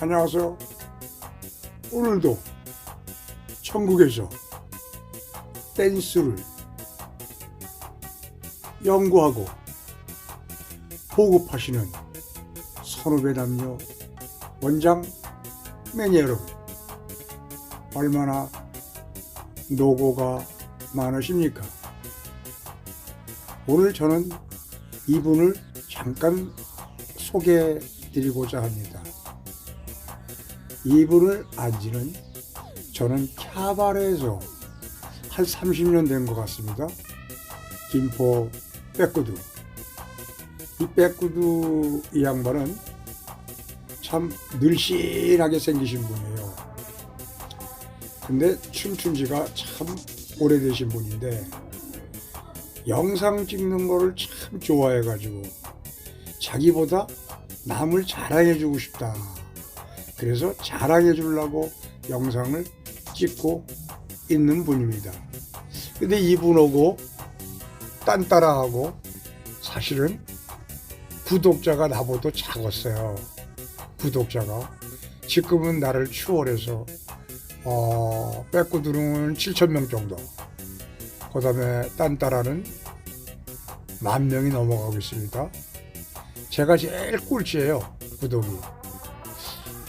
안녕하세요. 오늘도 천국에서 댄스를 연구하고 보급하시는 선후배 남녀 원장 매니아 여러분 얼마나 노고가 많으십니까? 오늘 저는 이분을 잠깐 소개해 드리고자 합니다. 이분을 안지는 저는 캬바레에서 한 30년 된 것 같습니다. 김포 백구두. 이 백구두 이 양반은 참 늘씬하게 생기신 분이에요. 근데 춤춘 지가 참 오래되신 분인데 영상 찍는 거를 참 좋아해가지고 자기보다 남을 자랑해주고 싶다. 그래서 자랑해 주려고 영상을 찍고 있는 분입니다. 근데 이분하고 딴따라하고 사실은 구독자가 나보다 작았어요. 구독자가. 지금은 나를 추월해서 어, 빼꾸두는 7천 명 정도. 그 다음에 딴따라는 만 명이 넘어가고 있습니다. 제가 제일 꼴찌예요. 구독이.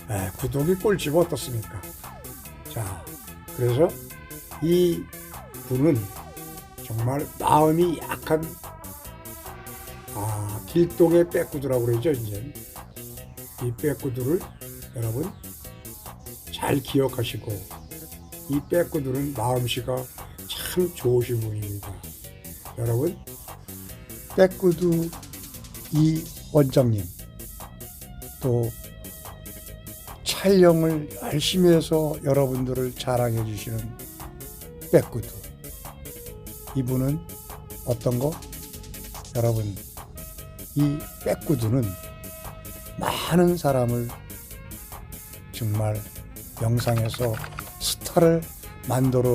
에, 구독이 꼴찌가 어떻습니까? 자, 그래서 이 분은 정말 마음이 약한 아, 길동의 빼꾸두라고 그러죠, 이제. 이 빼꾸두를 여러분 잘 기억하시고 이 빼꾸두는 마음씨가 참 좋으신 분입니다. 여러분 빼꾸두 이 원장님 또 촬영을 열심히 해서 여러분들을 자랑해 주시는 빼꾸두 이분은 어떤 거? 여러분 이 빼꾸두는 많은 사람을 정말 영상에서 스타를 만들어